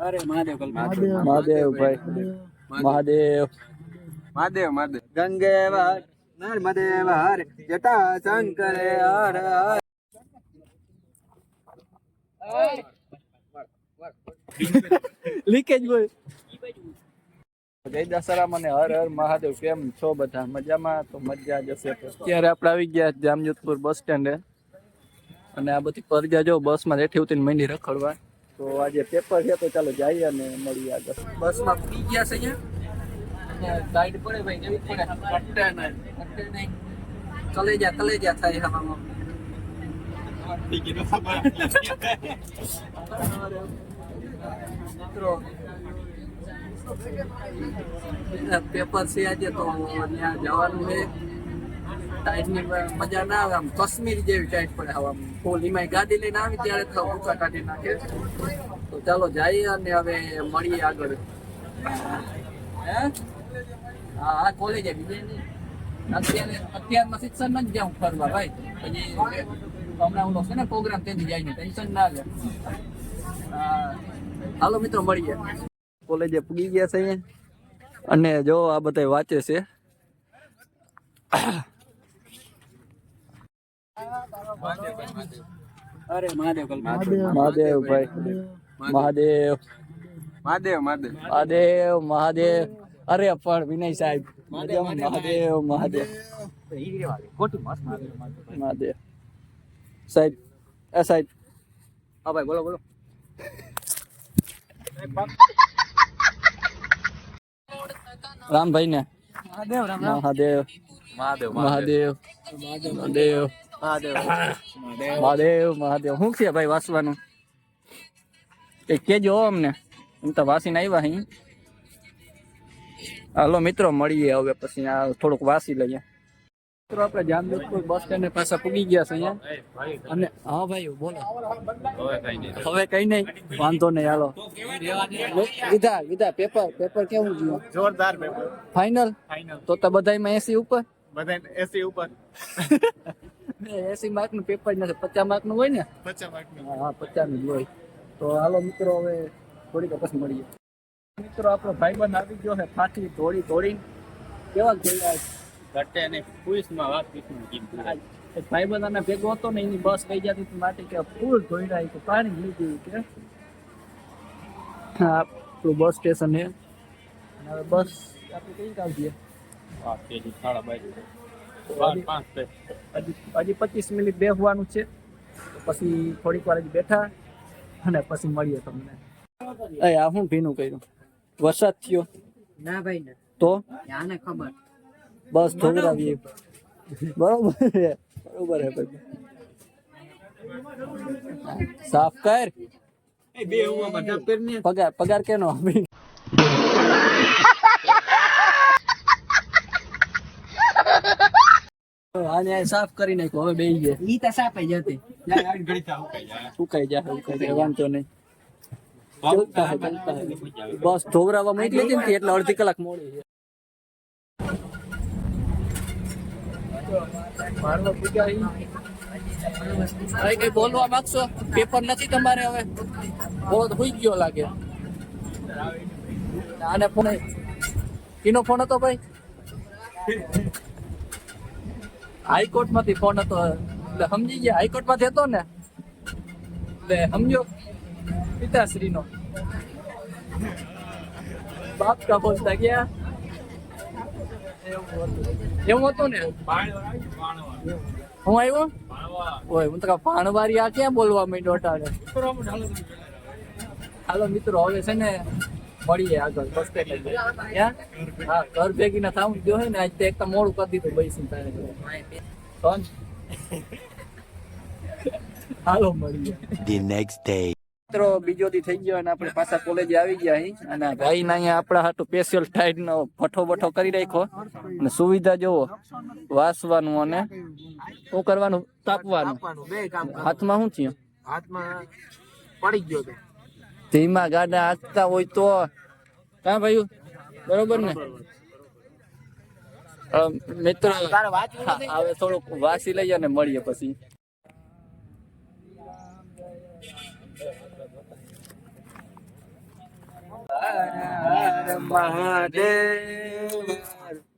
અરે મહાદેવ મહાદેવ. ભાઈ. મહાદેવ. મહાદેવ. મહાદેવ ગંગે વાર નર્મદે હર જટા શંકરે હર હર. લીકેજ બોલ. જય દશરામ અને હર હર મહાદેવ કેમ છો બધા? મજામાં? તો મજા જશે અત્યારે આપણે આવી ગયા જામજોધપુર બસ સ્ટેન્ડે. અને આ બધી પરજા જો બસમાં હેઠી ઉતરીને મંડી રખડવા. તો આજે પેપર છે, તો ચાલો જઈએ અને મળીએ આગળ. બસમાં પી ગયા છે અહીંયા. અને પડે ભાઈ કેવી પડે. કટ્ટે નહીં કટ્ટે નહીં ચલે જા થાય હવામાં. મિત્રો, પેપર છે આજે તો ત્યાં જવાનું છે. મજા ના આવે આમ કાશ્મીર જેવી ટાઈટ પડે આમ. ફૂલ એમાં ગાડી લઈને આવી ત્યારે તો ભૂકા કાઢી નાખે. તો ચાલો જઈએ અને હવે મળીએ આગળ. હા? હા કોલેજ બીજે નહીં. અત્યારે અત્યારમાં શિક્ષણ જ જાઉં ફરવા ભાઈ. પછી હમણાં ઓલો છે ને પ્રોગ્રામ તેથી જાય ને ટેન્શન ના લે. હાલો મિત્રો, મળીએ. કોલેજે પૂગી ગયા છે અને જો આ બધા વાંચે છે. અરે મહાદેવ મહાદેવ. ભાઈ. મહાદેવ. મહાદેવ. મહાદેવ મહાદેવ. મહાદેવ અરે પણ વિનય સાહેબ. મહાદેવ મહાદેવ. મહાદેવ સાહેબ એ સાહેબ. હા ભાઈ બોલો બોલો. રામભાઈ ને મહાદેવ. મહાદેવ મહાદેવ. મહાદેવ. મહાદેવ. મહાદેવ. મહાદેવ. મહાદેવ શું છે ભાઈ વાસવાનું? એ કેજો અમને. હું તો વાસીને આવ્યા અહીં હાલો મિત્રો મળીએ હવે પછી આ થોડુંક વાસી લઈએ. મિત્રો આપણે જામજોધપુર બસ સ્ટેન્ડ પાસે પૂગી ગયા છે અહીંયા. અને હા ભાઈ બોલો. હવે કઈ નહીં વાંધો નહીં હાલો. વિધા વિધા પેપર પેપર કેવું ગયું? જોરદાર પેપર. ફાઇનલ? ફાઇનલ. તો તો બધાયમાં એસી ઉપર? બધા એસી ઉપર. એસી માર્કનું પેપર નથી પચાસ માર્કનું હોય ને? પચાસ માર્ક હા હા પચાસનું હોય. તો હાલો મિત્રો હવે થોડીક પછી મળીએ. મિત્રો આપણો ભાઈબંધ આવી ગયો છે ફાટી ધોળી ધોળી. કેવા ગયા ઘટે ને માં વાત એક ભાઈબંધ અને ભેગો હતો ને એની બસ કઈ જતી હતી માટે કે ફૂલ ધોઈડા તો પાણી લીધું કે? હા આપણું બસ સ્ટેશન છે. હવે બસ આપણે કઈ કાઢીએ વાત પેલી સાડા બાર હજી- પચીસ મિનિટ બેસવાનું છે. પછી થોડીક વાર હજી બેઠા અને પછી મળીએ તમને. એ આ હું ભીનું કર્યું? વરસાદ થયો? ના ભાઈ ના. તો? આને ખબર. બસ ધોવરાવીએ બરોબર છે. બરોબર છે ભાઈ. સાફ કર. પગાર પગાર કેનો? આપી આને સાફ કરી નાખ્યો હવે બેહી ગયા. ઈ તો સાપે જ હતી. ઘડી જાય. સુકાઈ જાય વાંધો નહીં. બસ ધોવરાવા મોકલી હતી ને એટલે અડધી કલાક મોડી. હવે કઈ બોલવા માંગશો? પેપર નથી તમારે હવે? બહુ હોઈ ગયો લાગે. આને ફોન એનો ફોન હતો ભાઈ? હાઈકોર્ટમાંથી ફોન હતો. એટલે સમજી ગયા. હાઈકોર્ટમાંથી હતો ને? એટલે સમજો પિતાશ્રીનો. બાપ કા બોલતા ગયા? એવું હતું ને? હું આવ્યો? ઓય, હું તો ભાણવારી આ ક્યાં બોલવા માંડ્યો હાલો મિત્રો, હવે છે ને મળીએ આગળ બસ સ્ટેન્ડ હા ઘર ભેગી ના થાવું ગયો હે ને આજ તો એક તો મોડું કરી દીધું બેસી તારે. ફોન હાલો મળીએ. The નેક્સ્ટ ડે મિત્રો બીજો દી થઈ ગયો અને આપણે પાછા કોલેજે આવી ગયા અહીં. અને ભાઈ ના અહીંયા આપણા હાટુ સ્પેશિયલ ટાઈડ નો ભઠ્ઠો બઠો કરી રાખ્યો. અને સુવિધા જોવો વાસવાનું અને શું કરવાનું? તાપવાનું. હાથમાં શું થયું? હાથમાં પડી ગયો ધીમા ગાડા હાથતા હોય તો કા ભાઈ બરોબર ને અ, મિત્રો હા, હવે થોડુંક વાસી લઈએ અને મળીએ પછી હર મહાદેવ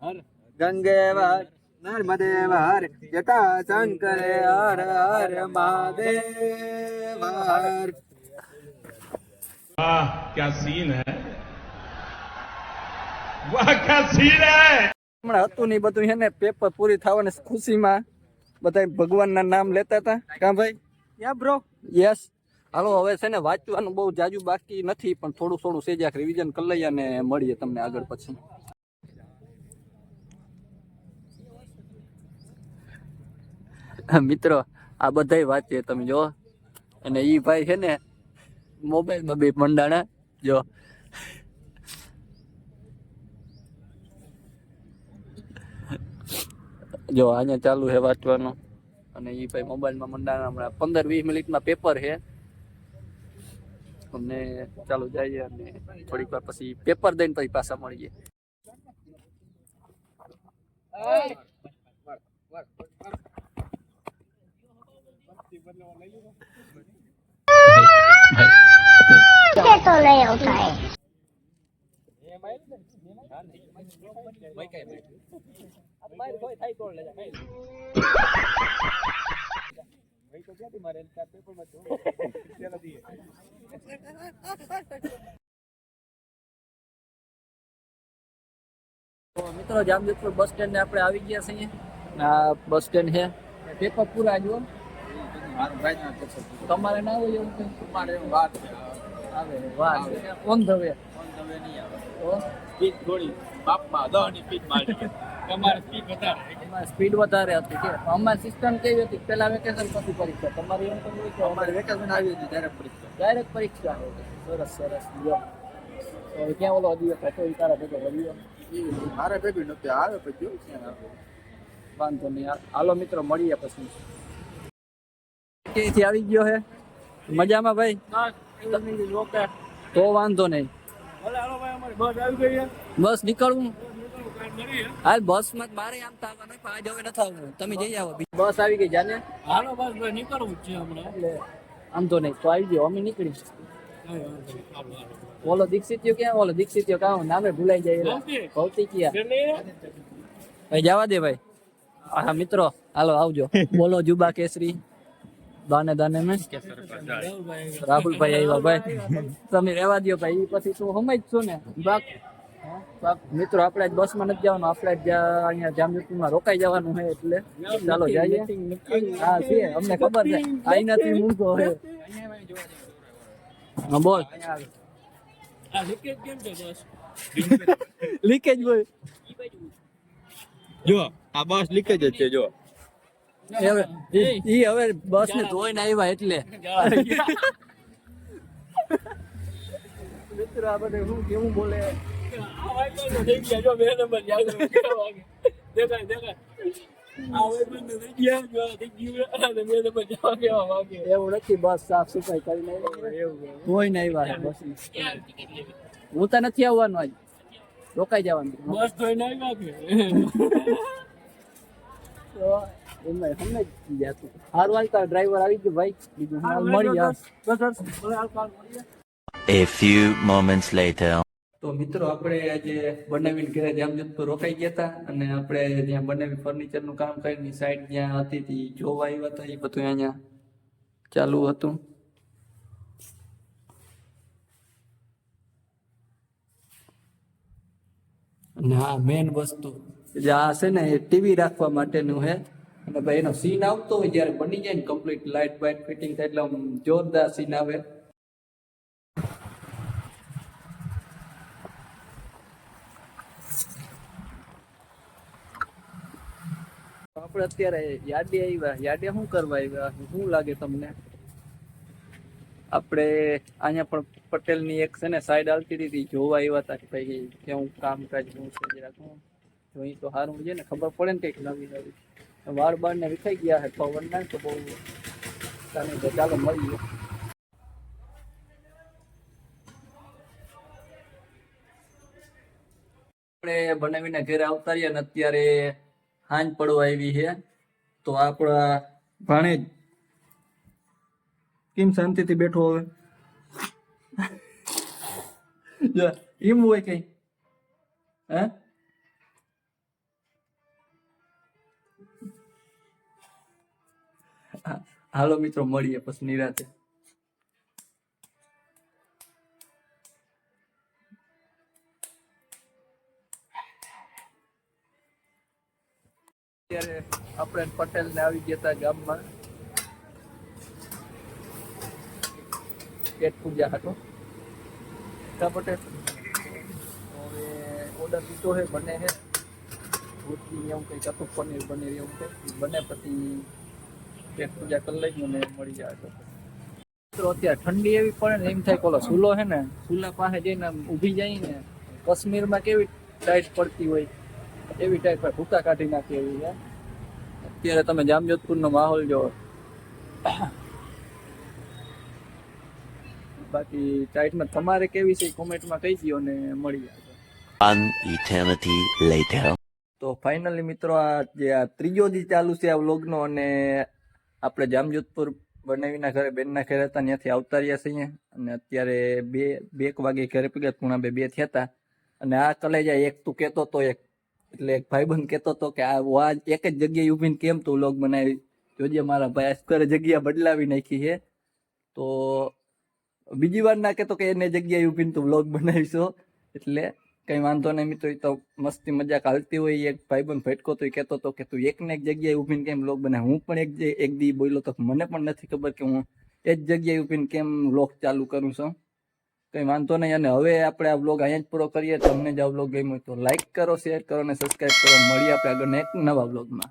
હર ગંગે હર નર્મદે હર જટા શંકરે હર હર મહાદેવ હર वाह क्या सीन है वाह क्या सीन है હમણાં હતું નહીં બધું એને પેપર પૂરી થવાની ખુશીમાં. બધા ભગવાનના નામ લેતા હતા. કા ભાઈ? યા બ્રો યસ હાલો હવે છે ને વાંચવાનું બહુ જાજુ બાકી નથી પણ થોડું થોડું સેજાક રિવિઝન કરી લઈએ અને મળીએ તમને આગળ પછી. મિત્રો આ બધાય વાંચીએ તમે જો. અને એ ભાઈ છે ને મોબાઈલમાં બે મંડાણા જો. જો અહીંયા ચાલુ છે વાંચવાનું. અને એ ભાઈ મોબાઈલમાં મંડાના હમણાં પંદર વીસ મિનિટમાં પેપર છે. અમને ચાલુ જઈએ અને થોડીક વાર પછી પેપર દઈને પછી પાછા મળીએ. મિત્રો જામજોધપુર બસ સ્ટેન્ડ ને આપણે આવી ગયા છીએ. આ બસ સ્ટેન્ડ છે. પેપર પૂરા જુઓ તમારે ના હોય એવું કઈ? તમારે વાત આવે વાત on the way on the way નહીં આવે. તો પીક ગોળી બાપમાં દહની પીક મારી. તમારે સ્પીડ વધારે હતી કે. અમારી સિસ્ટમ કેવી હતી? પેલા વેકેશન પછી પરીક્ષા. તમારી એમ કેવું કે અમારે વેકેશન આવ્યું હતું ત્યારે પરીક્ષા. ડાયરેક્ટ પરીક્ષા સરસ સરસ લ્યો તો હવે ક્યાં ઓલો દિવસ હતો એ તારા ભેગો વર્યો મારે ભેગું નતું આવે પછી કેવું છે ને વાંધો નહીં. હાલ- હાલો મિત્રો મળીએ પછી. ક્યાંથી આવી ગયો હે? મજામાં ભાઈ? તો વાંધો નહીં. બસ નીકળવું હાલ બસમાં બારે આમ તાવ આવવાનું પા જવે ન થાવ તમે જઈ આવો બસ આવી ગઈ જાને? હાલો બસ ભાઈ નીકળવું છે હમણાં. આમ તો નહીં તો આવી ગયો અમે નીકળી ઓલો દીક્ષિત્યો ક્યાં? ઓલો દીક્ષિત્યો કાં નામે ભૂલાઈ જાય ભૌતિક. ભૌતિકિયા ભાઈ જવા દે ભાઈ. હા મિત્રો હાલો આવજો. બોલો જુબા કેસરી. દાને દાને મેં. રાહુલભાઈ. આવ્યા ભાઈ. તમે રહેવા દો ભાઈ ઈ પછી તું સમજ છો ને. બાક મિત્રો આપણે બસ બસમાં નથી જવાનું. આપણે અહીંયા જામજોધપુરમાં રોકાઈ જવાનું છે એટલે ચાલો જઈએ. હા છે અમને ખબર છે. અહીંયાથી મૂકો છે હા બોલ. આ લીકેજ કેમ છે બસ? લીકેજ બોય જો આ બસ લીકેજ જ છે જો. એ હવે ઈ હવે બસ ને ધોઈને આવ્યા એટલે. મિત્રો આ બધે શું કેવું બોલે? આ વાઈફાઈ તો થઈ ગયા જો બે નંબર યાદ વાગે દેખાય દેખાય આ વાઈફાઈ તો થઈ ગયા જો થઈ ગયું અને બે નંબર જવા કેવા વાગે એવું નથી બસ સાફ સફાઈ કરીને ધોઈને આવ્યા છે બસ હું તો નથી આવવાનું આજ રોકાઈ જવાનું બસ તો એને આવ્યા કે તો એમાં સમજ ગયા તું હારું હાલ તાર ડ્રાઈવર આવી ગયો ભાઈ બીજું હાલ મળી યાર બસ બસ ભલે હાલ કાલ મળીએ A few moments later. તો મિત્રો, આપણે આજે બનાવીને ઘરે જામજોધપુર રોકાઈ ગયા હતા અને આપણે જ્યાં બનાવી ફર્નિચરનું કામ કરીને સાઈડ જ્યાં હતી તે જોવા આવ્યા હતા, એ બધું અહીંયા ચાલુ હતું. હા મેન વસ્તુ જે આ છે ને, એ ટીવી રાખવા માટેનું છે. અને ભાઈ, એનો સીન આવતો હોય જ્યારે બની જાય ને કમ્પ્લીટ લાઇટ બાઇટ ફિટિંગ થાય, એટલે જોરદાર સીન આવે. આપણે અત્યારે યાડે આવ્યા. યાડે શું કરવા આવ્યા? શું લાગે તમને? આપણે અહીંયા પણ પટેલની એક છે ને સાઈડ આવતી હતી. જોવા આવ્યા હતા કે ભાઈ કેવું કામકાજ શું છે જરાક હું જોઈ તો સારું છે ને, ખબર પડે ને કંઈક નવી નવી. વાર બાર ને વિખાઈ ગયા છે, પવન ના તો બહુ. તને તો ચાલો મળીએ. આપણે બનાવીને ઘરે આવતા રહ્યા ને અત્યારે હાંજ પડવા આવી છે. તો આપણા ભાણેજ કેમ શાંતિથી બેઠો હવે? એમ હોય કઈ? હા, હાલો મિત્રો મળીએ પછી નિરાતે. અત્યારે આપણે પટેલ ને આવી ગયા ગામમાં. પેટ પૂજા હતો. કા પટેલ? હવે ઓર્ડર લીધો છે, બને છે. રોટલી એવું કંઈક હતું, પનીર બને એવું કે બને પછી પેટ પૂજા કરી લઈને મને મળી જાય તો. મિત્રો અત્યારે ઠંડી એવી પડે ને, એમ થાય કે ઓલો સૂલો છે ને સૂલા પાસે જઈને ઊભી જાય ને કાશ્મીરમાં કેવી ટાઈટ પડતી હોય. એવી ટાઈપ ભૂકા કાઢી નાખી એવી અત્યારે તમે જામજોધપુરનો માહોલ જો બાકી ટાઈટમાં તમારે કેવી છે કોમેન્ટમાં કહી દો ને મળી જાય. તો. ફાઇનલી મિત્રો આ જે આ ત્રીજો દી ચાલુ છે આ વ્લોગનો અને આપણે જામજોધપુર બનાવીના ઘરે બેનના ઘરે હતા ત્યાંથી આવતા રહ્યા છીએ. અને અત્યારે બે બે એક વાગે ઘરે પગ્યા પૂણા બે બે થયા હતા. અને આ કલેજા એક તું કહેતો તો એક એટલે એક ભાઈબંધ કહેતો તો કે આ આ એક જ જગ્યાએ ઊભીને કેમ તું લોગ બનાવી? જોજે મારા ભાઈ આસ્કરે જગ્યા બદલાવી નાખી છે તો બીજી વાર ના કહેતો કે એને જગ્યાએ ઊભીને તું વ્લોગ બનાવીશો એટલે કઈ વાંધો નહીં મિત્રો એ તો મસ્તી મજાક હાલતી હોય એક ભાઈબંધ ભટકો તો કહેતો હતો કે તું એક ને એક જગ્યાએ ઊભીને કેમ વ્લોગ બનાવે? હું પણ એક એક દી બોલ્યો તો મને પણ નથી ખબર કે હું એ જ જગ્યાએ ઊભીને કેમ વ્લોગ ચાલુ કરું છું. કઈ વાંધો નહીં. અને હવે આપણે આ વ્લોગ અહીંયા જ પૂરો કરીએ. તમને જ આ વ્લોગ ગમ્યો તો લાઈક કરો શેર કરો અને સબસ્ક્રાઈબ કરો. મળીએ આપણે આગળ એક નવા વ્લોગમાં